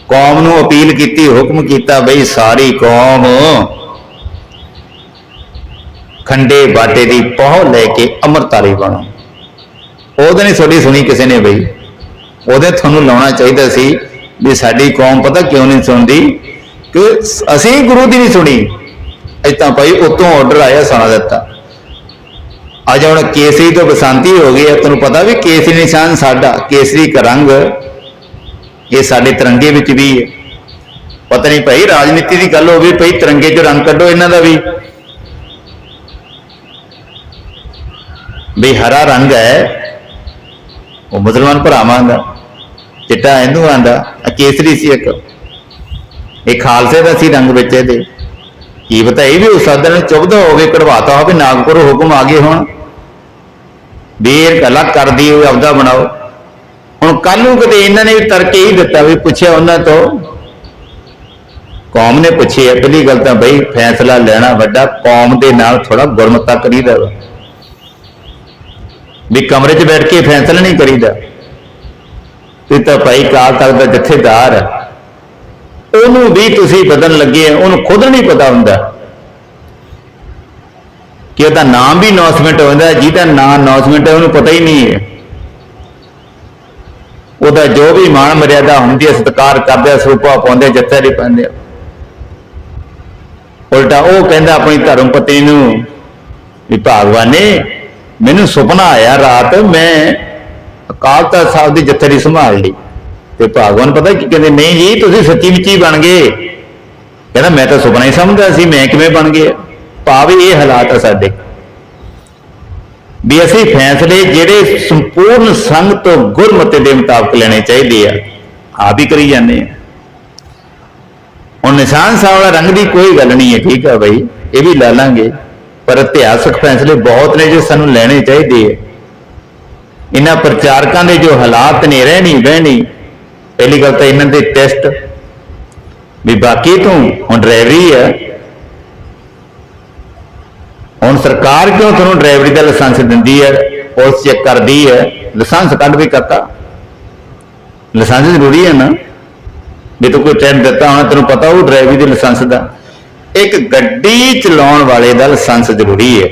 ਕੌਮ ਨੂੰ ਅਪੀਲ ਕੀਤੀ, ਹੁਕਮ ਕੀਤਾ ਬਈ ਸਾਰੀ ਕੌਮ ਖੰਡੇ ਬਾਟੇ ਦੀ ਪਹੁ ਲੈ ਕੇ ਅੰਮ੍ਰਿਤਾਰੀ ਬਣੋ। ਉਹਦੇ ਨਹੀਂ ਤੁਹਾਡੀ ਸੁਣੀ ਕਿਸੇ ਨੇ ਬਈ। ਉਹਦੇ ਤੁਹਾਨੂੰ ਲਾਉਣਾ ਚਾਹੀਦਾ ਸੀ ਵੀ ਸਾਡੀ ਕੌਮ ਪਤਾ ਕਿਉਂ ਨਹੀਂ ਸੁਣਦੀ? ਕਿ ਅਸੀਂ ਗੁਰੂ ਦੀ ਨਹੀਂ ਸੁਣੀ। ਅਜ ਤਾਂ ਭਾਈ ਉਤੋਂ ਆਰਡਰ ਆਇਆ ਸੁਣਾ ਦਿੱਤਾ। ਅੱਜ ਹੁਣ ਕੇਸਰੀ ਤੋਂ ਬਸੰਤੀ ਹੋ ਗਈ ਹੈ, ਤੁਹਾਨੂੰ ਪਤਾ ਵੀ ਕੇਸਰੀ ਨਿਸ਼ਾਨ ਸਾਡਾ, ਕੇਸਰੀ ਕ ਰੰਗ ਇਹ ਸਾਡੇ ਤਿਰੰਗੇ ਵਿੱਚ ਵੀ ਹੈ। ਪਤਾ ਨਹੀਂ ਭਾਈ, ਰਾਜਨੀਤੀ ਦੀ ਗੱਲ ਹੋਵੇ ਭਾਈ ਤਿਰੰਗੇ 'ਚ ਰੰਗ ਕੱਢੋ ਇਹਨਾਂ ਦਾ ਵੀ। ਵੀ ਹਰਾ ਰੰਗ ਹੈ, ਉਹ ਮੁਸਲਮਾਨ ਭਰਾਵਾਂ ਦਾ, ਚਿੱਟਾ ਹਿੰਦੂਆਂ ਦਾ ਕੇਸਰੀ ਸੀ ਇੱਕ। ਇਹ ਖਾਲਸੇ ਦਾ ਸੀ ਰੰਗ ਵਿੱਚ ਇਹਦੇ। ਕੀ ਪਤਾ ਇਹ ਵੀ ਉਸ ਸਾਧਨ ਨੂੰ ਚੁੱਭਦਾ ਹੋਵੇ, ਕਢਵਾਤਾ ਹੋਵੇ, ਨਾਗਪੁਰ ਹੁਕਮ ਆ ਗਏ ਹੁਣ। ਵੀਰ ਅਲੱਗ ਕਰਦੀ ਹੋਵੇ ਆਪਦਾ ਬਣਾਓ। ਹੁਣ ਕੱਲ ਨੂੰ ਕਿਤੇ ਇਹਨਾਂ ਨੇ ਵੀ ਤਰਕ ਹੀ ਦਿੱਤਾ ਵੀ ਪੁੱਛਿਆ ਉਹਨਾਂ ਤੋਂ। ਕੌਮ ਨੇ ਪੁੱਛਿਆ, ਪਹਿਲੀ ਗੱਲ ਤਾਂ ਬਈ ਫੈਸਲਾ ਲੈਣਾ ਵੱਡਾ, ਕੌਮ ਦੇ ਨਾਲ ਥੋੜਾ ਗੁਰਮਤਾ ਕਰੀਦਾ ਵਾ। ਵੀ ਕਮਰੇ 'ਚ ਬੈਠ ਕੇ ਫੈਸਲਾ ਨਹੀਂ ਕਰੀਦਾ। ਤੇ ਤਾਂ ਭਾਈ ਕਾਲ ਤਖ਼ਤ ਦਾ ਜਥੇਦਾਰ ਹੈ ਉਹਨੂੰ ਵੀ ਤੁਸੀਂ ਬਦਲਣ ਲੱਗੇ ਆ, ਉਹਨੂੰ ਖੁਦ ਨਹੀਂ ਪਤਾ ਹੁੰਦਾ। ਕਿ ਉਹਦਾ ਨਾਮ ਵੀ ਅਨਾਉਂਸਮੈਂਟ ਹੁੰਦਾ ਜਿਹਦਾ ਨਾਮ ਅਨਾਉਂਸਮੈਂਟ ਹੈ ਉਹਨੂੰ ਪਤਾ ਹੀ ਨਹੀਂ ਹੈ। ਉਹਦਾ ਜੋ ਵੀ ਮਾਣ ਮਰਿਆਦਾ ਹੁੰਦੀ ਹੈ ਸਤਿਕਾਰ ਕਰਦੇ ਸਰੂਪਾ ਪਾਉਂਦੇ ਜੱਥੇ ਨਹੀਂ ਪਾਉਂਦੇ ਉਲਟਾ ਉਹ ਕਹਿੰਦਾ ਆਪਣੀ ਧਰਮ ਪਤਨੀ ਨੂੰ ਵੀ ਭਗਵਾਨੇ ਮੈਨੂੰ ਸੁਪਨਾ ਆਇਆ ਰਾਤ ਮੈਂ ਅਕਾਲ ਤਖਤ ਸਾਹਿਬ ਦੀ ਜੱਥੇ ਦੀ ਸੰਭਾਲ ਲਈ। ਤੇ ਭਗਵਾਨ ਪਤਾ ਕੀ ਕਹਿੰਦੇ, ਨਹੀਂ ਜੀ, ਤੁਸੀਂ ਸੱਚੀ ਵਿੱਚ ਹੀ ਬਣ ਗਏ। ਕਹਿੰਦਾ, ਮੈਂ ਤਾਂ ਸੁਪਨਾ ਹੀ ਸਮਝਦਾ ਸੀ, ਮੈਂ ਕਿਵੇਂ ਬਣ ਗਿਆ ਭਾਵ ਇਹ ਹਾਲਾਤ ਆ ਸਾਡੇ। ਵੀ ਅਸੀਂ ਫੈਸਲੇ ਜਿਹੜੇ ਸੰਪੂਰਨ ਸੰਗ ਤੋਂ ਗੁਰਮਤਿ ਦੇ ਮੁਤਾਬਕ ਲੈਣੇ ਚਾਹੀਦੇ ਆ, ਆਪ ਹੀ ਕਰੀ ਜਾਂਦੇ ਆ। ਹੁਣ ਨਿਸ਼ਾਨ ਸਾਹਿਬ ਵਾਲਾ ਰੰਗ ਦੀ ਕੋਈ ਗੱਲ ਨਹੀਂ ਹੈ, ਠੀਕ ਆ ਬਈ, ਇਹ ਵੀ ਲੈ ਲਾਂਗੇ। ਪਰ ਇਤਿਹਾਸਕ ਫੈਸਲੇ ਬਹੁਤ ਨੇ ਜੋ ਸਾਨੂੰ ਲੈਣੇ ਚਾਹੀਦੇ ਆ। ਇਹਨਾਂ ਪ੍ਰਚਾਰਕਾਂ ਦੇ ਜੋ ਹਾਲਾਤ ਨੇ ਰਹਿਣੀ ਬਹਿਣੀ ਪਹਿਲੀ ਗੱਲ ਤਾਂ ਇਹਨਾਂ ਦੇ ਟੈਸਟ ਵੀ ਬਾਕੀ ਤੂੰ ਹੁਣ ਡਰਾਈਵਰੀ ਹੈ ਹੁਣ ਸਰਕਾਰ ਕਿਉਂ ਤੁਹਾਨੂੰ ਡਰਾਈਵਰੀ ਦਾ ਲਾਇਸੈਂਸ ਦਿੰਦੀ ਹੈ ਪੁਲਿਸ ਚੈੱਕ ਕਰਦੀ ਹੈ ਲਾਇਸੈਂਸ ਕੱਢ ਵੀ ਕਾਕਾ ਲਾਇਸੈਂਸ ਜ਼ਰੂਰੀ ਹੈ ਨਾ। ਵੀ ਤੂੰ ਕੋਈ ਟੈਸਟ ਦਿੱਤਾ ਹੋਣਾ, ਤੈਨੂੰ ਪਤਾ ਉਹ ਡਰਾਈਵਰੀ ਦੇ ਲਾਇਸੈਂਸ ਦਾ। ਇੱਕ ਗੱਡੀ ਚਲਾਉਣ ਵਾਲੇ ਦਾ ਲਾਇਸੈਂਸ ਜ਼ਰੂਰੀ ਹੈ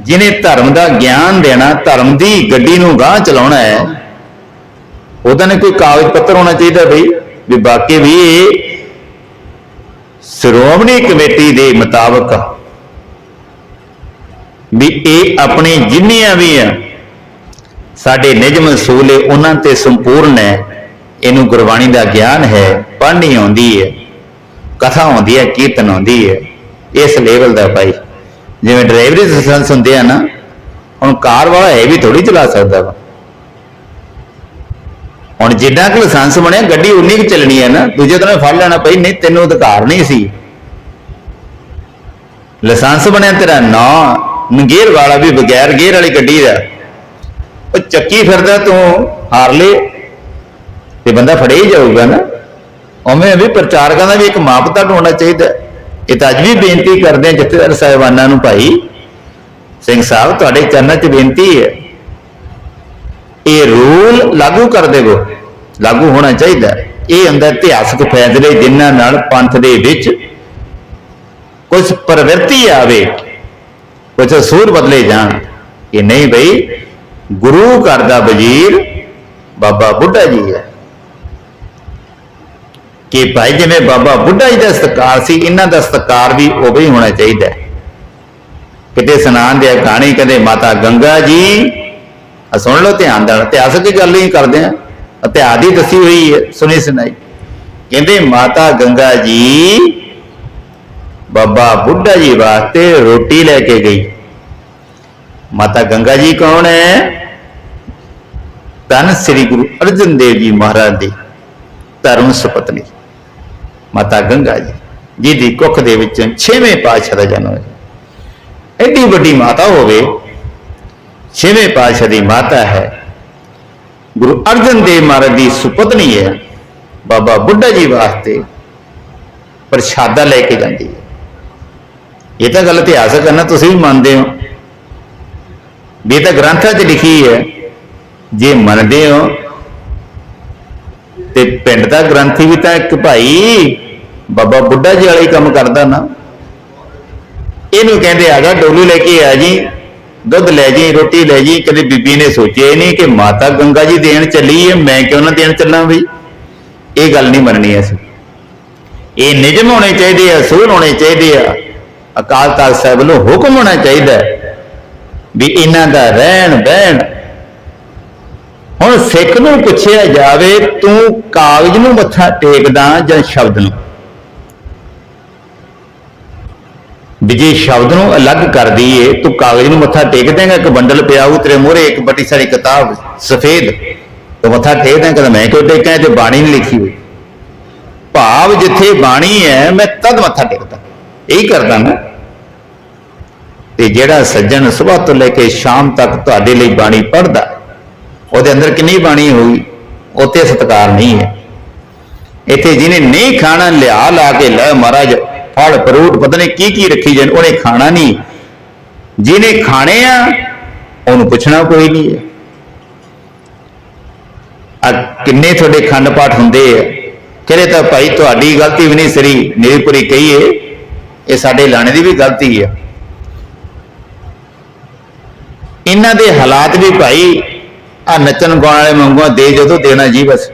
ਜਿਹਨੇ ਧਰਮ ਦਾ ਗਿਆਨ ਦੇਣਾ, ਧਰਮ ਦੀ ਗੱਡੀ ਨੂੰ ਗਾਂਹ ਚਲਾਉਣਾ ਹੈ ਉਹਦਾ ਨੇ ਕੋਈ ਕਾਗਜ਼ ਪੱਤਰ ਹੋਣਾ ਚਾਹੀਦਾ ਬਈ, ਵੀ ਬਾਕੀ ਵੀ ਇਹ ਸ਼੍ਰੋਮਣੀ ਕਮੇਟੀ ਦੇ ਮੁਤਾਬਕ ਵੀ ਇਹ ਆਪਣੇ ਜਿੰਨੀਆਂ ਵੀ ਆ, ਸਾਡੇ ਨਿਜਮ ਅਸੂਲ ਹੈ ਉਹਨਾਂ ਤੇ ਸੰਪੂਰਨ ਹੈ, ਇਹਨੂੰ ਗੁਰਬਾਣੀ ਦਾ ਗਿਆਨ ਹੈ, ਪੜ੍ਹਨੀ ਆਉਂਦੀ ਹੈ, ਕਥਾ ਆਉਂਦੀ ਹੈ, ਕੀਰਤਨ ਆਉਂਦੀ ਹੈ, ਇਸ ਲੈਵਲ ਦਾ ਭਾਈ। ਜਿਵੇਂ ਡਰਾਈਵਰੀ ਲਾਇਸੈਂਸ ਹੁੰਦੇ ਆ ਨਾ, ਹੁਣ ਕਾਰ ਵਾਲਾ ਇਹ ਵੀ ਥੋੜੀ ਚਲਾ ਸਕਦਾ ਵਾ। ਹੁਣ ਜਿੰਨਾ ਕੁ ਲਾਇਸੈਂਸ ਬਣਿਆ, ਗੱਡੀ ਉਨੀ ਕੁ ਚੱਲਣੀ ਹੈ ਨਾ, ਦੂਜੇ ਤਰ੍ਹਾਂ ਫੜ ਲੈਣਾ ਪਈ, ਨਹੀਂ ਤੈਨੂੰ ਅਧਿਕਾਰ ਨਹੀਂ ਸੀ। ਲਾਇਸੈਂਸ ਬਣਿਆ ਤੇਰਾ ਨਾਂ, ਨਗੇਰ ਵਾਲਾ ਵੀ ਬਗੈਰ ਗੇਅਰ ਵਾਲੀ ਗੱਡੀ ਦਾ। ਉਹ ਚੱਕੀ ਫਿਰਦਾ ਤੂੰ, ਹਾਰਲੇ। ਤੇ ਬੰਦਾ ਫੜੇ ਹੀ ਜਾਊਗਾ ਨਾ। ਉਵੇਂ ਵੀ ਪ੍ਰਚਾਰਕਾਂ ਦਾ ਵੀ ਇੱਕ ਮਾਪਦੰਡ ਹੋਣਾ ਚਾਹੀਦਾ। ਇਹ ਤਾਂ ਅੱਜ ਵੀ ਬੇਨਤੀ ਕਰਦੇ ਆ ਜਥੇਦਾਰ ਸਾਹਿਬਾਨਾਂ ਨੂੰ ਭਾਈ। ਸਿੰਘ ਸਾਹਿਬ, ਤੁਹਾਡੇ ਚਰਨਾਂ 'ਚ ਬੇਨਤੀ ਹੈ। ਇਹ ਰੂਲ ਲਾਗੂ ਕਰ ਦੇਵੋ। ਲਾਗੂ ਹੋਣਾ ਚਾਹੀਦਾ। ਇਹ ਅੰਦਰ ਇਤਿਹਾਸਕ ਫੈਸਲੇ ਜਿਨ੍ਹਾਂ ਨਾਲ ਪੰਥ ਦੇ ਵਿੱਚ ਕੁਝ ਪ੍ਰਵਿਰਤੀ ਆਵੇ ਕੁਝ ਅਸੂਰ ਬਦਲੇ ਜਾਣ। ਇਹ ਨਹੀਂ ਬਈ, ਗੁਰੂ ਘਰ ਦਾ ਵਜ਼ੀਰ ਬਾਬਾ ਬੁੱਢਾ ਜੀ ਹੈ। ਕਿ ਭਾਈ ਜਿਵੇਂ ਬਾਬਾ ਬੁੱਢਾ ਜੀ ਦਾ ਸਤਕਾਰ ਸੀ, ਇਹਨਾਂ ਦਾ ਸਤਕਾਰ ਵੀ ਉਵੇਂ ਹੀ ਹੋਣਾ ਚਾਹੀਦਾ ਕਿਤੇ ਸੁਣਾਉਣ ਦੇ ਕਹਾਣੀ, ਕਦੇ ਮਾਤਾ ਗੰਗਾ ਜੀ ਆ ਸੁਣ ਲਓ ਧਿਆਨ ਨਾਲ ਦੀ ਗੱਲ ਹੀ ਕਰਦੇ ਆ ਇਤਿਹਾਸ ਦੀ ਦੱਸੀ ਹੋਈ ਹੈ, ਸੁਣੀ ਸੁਣਾਈ। ਕਹਿੰਦੇ ਮਾਤਾ ਗੰਗਾ ਜੀ, ਬਾਬਾ ਬੁੱਢਾ ਜੀ ਵਾਸਤੇ ਰੋਟੀ ਲੈ ਕੇ ਗਈ। ਮਾਤਾ ਗੰਗਾ ਜੀ ਕੌਣ ਹੈ? ਧੰਨ ਸ੍ਰੀ ਗੁਰੂ ਅਰਜਨ ਦੇਵ ਜੀ ਮਹਾਰਾਜ ਦੀ ਧਰਮ ਸੁਪਤਨੀ। ਮਾਤਾ ਗੰਗਾ ਜੀ, ਜਿਹਦੀ ਕੁੱਖ ਦੇ ਵਿੱਚ ਛੇਵੇਂ ਪਾਤਸ਼ਾਹ ਦਾ ਜਨਮ ਹੋਇਆ। ਐਡੀ ਵੱਡੀ ਮਾਤਾ ਹੋਵੇ ਛੇਵੇਂ ਪਾਤਸ਼ਾਹ ਦੀ ਮਾਤਾ ਹੈ। ਗੁਰੂ ਅਰਜਨ ਦੇਵ ਮਹਾਰਾਜ ਦੀ ਸੁਪਤਨੀ ਹੈ। ਬਾਬਾ ਬੁੱਢਾ ਜੀ ਵਾਸਤੇ ਪ੍ਰਸ਼ਾਦਾ ਲੈ ਕੇ ਜਾਂਦੀ ਹੈ। ਇਹ ਤਾਂ ਗੱਲ ਇਤਿਹਾਸਕ ਹੈ ਨਾ, ਤੁਸੀਂ ਵੀ ਮੰਨਦੇ ਹੋ। ਵੀ ਇਹ ਤਾਂ ਗ੍ਰੰਥਾਂ 'ਚ ਲਿਖੀ ਹੈ। ਜੇ ਮੰਨਦੇ ਹੋ, ਤੇ ਪਿੰਡ ਦਾ ਗ੍ਰੰਥੀ ਵੀ ਤਾਂ ਇੱਕ ਭਾਈ ਬਾਬਾ ਬੁੱਢਾ ਜੀ ਵਾਲੇ ਕੰਮ ਕਰਦਾ ਨਾ। ਇਹਨੂੰ ਕਹਿੰਦੇ ਆਗਾ ਡੋਲੂ ਲੈ ਕੇ ਆ ਜੀ। ਦੁੱਧ ਲੈ ਜੀ, ਰੋਟੀ ਲੈ ਜੀ। ਕਦੇ ਬੀਬੀ ਨੇ ਸੋਚਿਆ ਨਹੀਂ ਕਿ ਮਾਤਾ ਗੰਗਾ ਜੀ ਦੇਣ ਚੱਲੀ ਹੈ ਮੈਂ ਕਿਉਂ ਨਾ ਦੇਣ ਚੱਲਾਂ ਬਈ ਇਹ ਗੱਲ ਨਹੀਂ ਮੰਨਣੀ ਅਸੀਂ। ਇਹ ਨਿਯਮ ਹੋਣੇ ਚਾਹੀਦੇ ਆ ਸੂਲ ਹੋਣੇ ਚਾਹੀਦੇ ਆ। ਅਕਾਲ ਤਖਤ ਸਾਹਿਬ ਨੂੰ ਹੁਕਮ ਹੋਣਾ ਚਾਹੀਦਾ ਵੀ ਇਹਨਾਂ ਦਾ ਰਹਿਣ ਬਹਿਣ। ਹੁਣ ਸਿੱਖ ਨੂੰ ਪੁੱਛਿਆ ਜਾਵੇ, ਤੂੰ ਕਾਗਜ਼ ਨੂੰ ਮੱਥਾ ਟੇਕਦਾ ਜਾਂ ਸ਼ਬਦ ਨੂੰ? ਵੀ ਜੇ ਸ਼ਬਦ ਨੂੰ ਅਲੱਗ ਕਰ ਦਈਏ, ਤੂੰ ਕਾਗਜ਼ ਨੂੰ ਮੱਥਾ ਟੇਕ ਦੇਂਗਾ, ਇੱਕ ਬੰਡਲ ਪਿਆ ਹੋਊ ਤੇਰੇ ਮੂਹਰੇ, ਇੱਕ ਵੱਡੀ ਸਾਰੀ ਕਿਤਾਬ, ਸਫੇਦ। ਤੂੰ ਮੱਥਾ ਟੇਕ ਦੇਂਗਾ ਕਿ ਮੈਂ ਕਿਉਂ ਟੇਕਾਂ, ਇਹ ਤੇ ਬਾਣੀ ਨਹੀਂ ਲਿਖੀ ਹੋਈ। ਭਾਵ ਜਿੱਥੇ ਬਾਣੀ ਹੈ, ਮੈਂ ਤਦ ਮੱਥਾ ਟੇਕਦਾ। ਇਹੀ ਕਰਦਾ ਮੈਂ। ਤੇ ਜਿਹੜਾ ਸੱਜਣ ਸਵੇਰ ਤੋਂ ਲੈ ਕੇ ਸ਼ਾਮ ਤੱਕ ਤੁਹਾਡੇ ਲਈ ਬਾਣੀ ਪੜ੍ਹਦਾ, ਉਹਦੇ ਅੰਦਰ ਕਿੰਨੀ ਬਾਣੀ ਹੋਈ? ਉੱਥੇ ਸਤਕਾਰ ਨਹੀਂ ਹੈ। ਇੱਥੇ ਜਿਹਨੇ ਨਹੀਂ ਖਾਣਾ ਲਿਆ, ਲਾ ਕੇ ਲੈ ਮਹਾਰਾਜ ਫਲ ਫਰੂਟ ਪਤਾ ਨਹੀਂ ਕੀ ਕੀ ਰੱਖੀ ਜਾਣ, ਉਹਨੇ ਖਾਣਾ ਨਹੀਂ। ਜਿਹਨੇ ਖਾਣੇ ਆ, ਉਹਨੂੰ ਪੁੱਛਣਾ ਕੋਈ ਨਹੀਂ ਹੈ। ਆ ਕਿੰਨੇ ਤੁਹਾਡੇ ਖੰਡ ਪਾਠ ਹੁੰਦੇ ਆ। ਕਿਹੜੇ ਤਾਂ ਭਾਈ ਤੁਹਾਡੀ ਗਲਤੀ ਵੀ ਨਹੀਂ ਸਰੀ ਨਿਰਪੁਰੀ ਕਹੀਏ, ਇਹ ਸਾਡੇ ਲਾਣੇ ਦੀ ਵੀ ਗਲਤੀ ਆ। ਇਹਨਾਂ ਦੇ ਹਾਲਾਤ ਵੀ ਭਾਈ ਆ ਨੱਚਣ ਗਾਉਣ ਵਾਲੇ ਮੰਗਵਾ ਦੇ ਜਦੋਂ ਦੇਣਾ ਜੀ ਬਸ,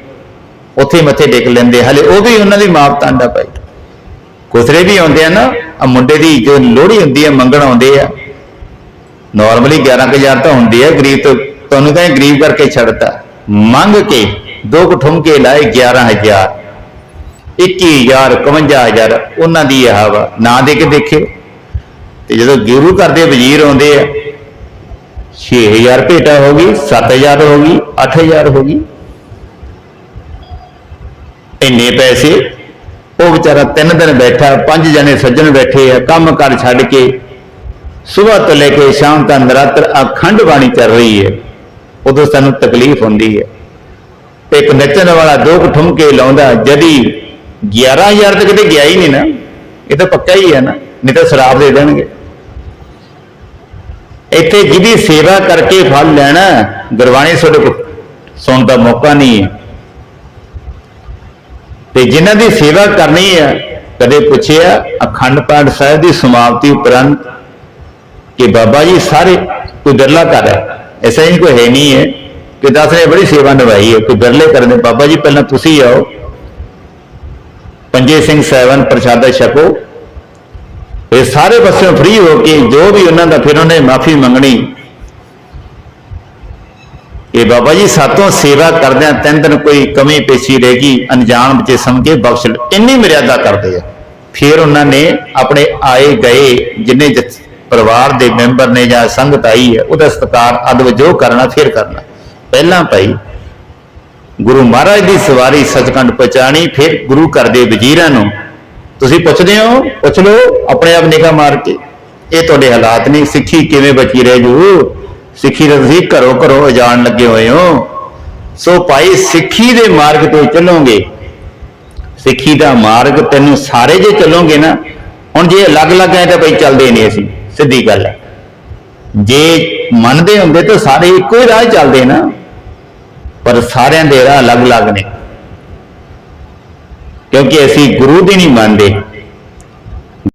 ਉੱਥੇ ਮੱਥੇ ਟੇਕ ਲੈਂਦੇ, ਹਲੇ ਉਹ ਵੀ ਉਹਨਾਂ ਦੀ ਮਾਪ ਤਾਂਡਾ ਭਾਈ। ਕੁਸਰੇ ਵੀ ਆਉਂਦੇ ਆ ਨਾ ਆ ਮੁੰਡੇ ਦੀ ਜੋ ਲੋਹੜੀ ਹੁੰਦੀ ਹੈ ਮੰਗਣ ਆਉਂਦੇ ਆ। ਨਾਰਮਲੀ 11000 ਤਾਂ ਹੁੰਦੀ ਹੈ ਗਰੀਬ ਤੋਂ, ਤੁਹਾਨੂੰ ਤਾਂ ਗਰੀਬ ਕਰਕੇ ਛੱਡਤਾ। ਮੰਗ ਕੇ, ਦੋ ਕੁ ਠੁਮਕੇ ਲਾਏ 11000 21000 51000 ਉਹਨਾਂ ਦੀ ਇਹ ਵਾ, ਨਾ ਦੇ ਕੇ ਦੇਖਿਓ। ਤੇ ਜਦੋਂ ਗੁਰੂ ਘਰ ਦੇ ਵਜ਼ੀਰ ਆਉਂਦੇ ਆ 6000 ਭੇਟਾ ਹੋ ਗਈ 7000 ਹੋ ਗਈ 8000 ਹੋ ਗਈ। ਇੰਨੇ ਪੈਸੇ ਉਹ ਵਿਚਾਰਾ ਤਿੰਨ ਦਿਨ ਬੈਠਾ, ਪੰਜ ਜਣੇ ਸੱਜਣ ਬੈਠੇ ਆ, ਕੰਮ ਕਰ ਛੱਡ ਕੇ। ਸਵੇਰ ਤੋਂ ਲੈ ਕੇ ਸ਼ਾਮ ਤੱਕ ਨਰਾਤਰ ਅਖੰਡ ਬਾਣੀ ਚੱਲ ਰਹੀ ਹੈ। ਉਦੋਂ ਸਾਨੂੰ ਤਕਲੀਫ ਹੁੰਦੀ ਹੈ। ਤੇ ਇੱਕ ਨੱਚਣ ਵਾਲਾ ਦੋ ਕੁ ਠੁਮਕੇ ਲਾਉਂਦਾ, ਜਦੀ 11000 ਤੱਕ ਕਿਤੇ ਗਿਆ ਹੀ ਨਹੀਂ ਨਾ। ਇਹ ਤਾਂ ਪੱਕਾ ਹੀ ਹੈ ਨਾ, ਨਹੀਂ ਤਾਂ ਸ਼ਰਾਬ ਦੇ ਦੇਣਗੇ। ਇੱਥੇ ਜਿਹਦੀ ਸੇਵਾ ਕਰਕੇ ਫਲ ਲੈਣਾ, ਗੁਰਬਾਣੀ ਤੁਹਾਡੇ ਕੋਲ ਸੁਣਨ ਦਾ ਮੌਕਾ ਨਹੀਂ ਹੈ। ਤੇ ਜਿਨ੍ਹਾਂ ਦੀ ਸੇਵਾ ਕਰਨੀ ਹੈ ਕਦੇ ਪੁੱਛਿਆ, ਅਖੰਡ ਪਾਠ ਸਾਹਿਬ ਦੀ ਸਮਾਪਤੀ ਉਪਰੰਤ ਕਿ ਬਾਬਾ ਜੀ ਸਾਰੇ ਕੋਈ ਬਿਰਲਾ ਕਰ ਹੈ। ਐਸਾ ਹੀ ਕੋਈ ਹੈ ਨਹੀਂ ਹੈ ਕਿ ਦਸ ਨੇ ਬੜੀ ਸੇਵਾ ਨਿਭਾਈ ਹੈ ਕੋਈ ਬਿਰਲੇ ਕਰਦੇ ਬਾਬਾ ਜੀ, ਪਹਿਲਾਂ ਤੁਸੀਂ ਆਓ। ਪੰਜੇ ਸਿੰਘ ਸੈਵਨ, ਪ੍ਰਸ਼ਾਦਾ ਛਕੋ। ਇਹ ਸਾਰੇ ਪਾਸਿਓਂ ਫ੍ਰੀ ਹੋ ਕੇ ਜੋ ਵੀ ਉਹਨਾਂ ਦਾ ਫਿਰ ਉਹਨੇ ਮਾਫੀ ਮੰਗਣੀ ਇਹ ਬਾਬਾ ਜੀ, ਸਾਤੋਂ ਸੇਵਾ ਕਰਦਿਆਂ ਤਿੰਨ ਦਿਨ ਕੋਈ ਕਮੀ ਪੇਸ਼ੀ ਰਹਿ ਗਈ, ਅਣਜਾਣ ਵਿੱਚ ਸਮਝ ਕੇ ਬਖਸ਼ ਇੰਨੀ ਮਰਿਆਦਾ ਕਰਦੇ ਆ। ਫਿਰ ਉਹਨਾਂ ਨੇ ਆਪਣੇ ਆਏ ਗਏ ਜਿੰਨੇ ਪਰਿਵਾਰ ਦੇ ਮੈਂਬਰ ਨੇ ਜਾਂ ਸੰਗਤ ਆਈ ਹੈ, ਉਹਦਾ ਸਤਿਕਾਰ ਅਦਵ ਜੋ ਕਰਨਾ, ਫਿਰ ਕਰਨਾ। ਪਹਿਲਾਂ ਭਾਈ, ਗੁਰੂ ਮਹਾਰਾਜ ਦੀ ਸਵਾਰੀ ਸਚਖੰਡ ਪਹੁੰਚਾਣੀ ਫਿਰ ਗੁਰੂ ਘਰ ਦੇ ਵਜ਼ੀਰਾਂ ਨੂੰ। ਤੁਸੀਂ ਪੁੱਛਦੇ ਹੋ, ਪੁੱਛ ਲਓ, ਆਪਣੇ ਆਪ ਨਿਗਾਹ ਮਾਰ ਕੇ। ਇਹ ਤੁਹਾਡੇ ਹਾਲਾਤ ਨਹੀਂ ਸਿੱਖੀ ਕਿਵੇਂ ਬਚੀ ਰਹਿ ਜੂ? ਸਿੱਖੀ ਤਾਂ ਤੁਸੀਂ ਘਰੋਂ ਘਰੋਂ ਜਾਣ ਲੱਗੇ ਹੋਏ ਹੋ। ਸੋ ਭਾਈ ਸਿੱਖੀ ਦੇ ਮਾਰਗ ਤੇ ਚੱਲੋਗੇ। ਸਿੱਖੀ ਦਾ ਮਾਰਗ ਤੈਨੂੰ ਸਾਰੇ ਜੇ ਚੱਲੋਗੇ ਨਾ, ਹੁਣ ਜੇ ਅਲੱਗ-ਅਲੱਗ ਹੈ ਤਾਂ ਭਾਈ ਚੱਲਦੇ ਨਹੀਂ ਅਸੀਂ, ਸਿੱਧੀ ਗੱਲ ਹੈ ਜੇ ਮੰਨਦੇ ਹੁੰਦੇ ਤਾਂ ਸਾਰੇ ਇੱਕੋ ਹੀ ਰਾਹ ਚੱਲਦੇ ਨਾ, ਪਰ ਸਾਰਿਆਂ ਦੇ ਰਾਹ ਅਲੱਗ-ਅਲੱਗ ਨੇ। ਕਿਉਂਕਿ ਅਸੀਂ ਗੁਰੂ ਦੀ ਨਹੀਂ ਮੰਨਦੇ।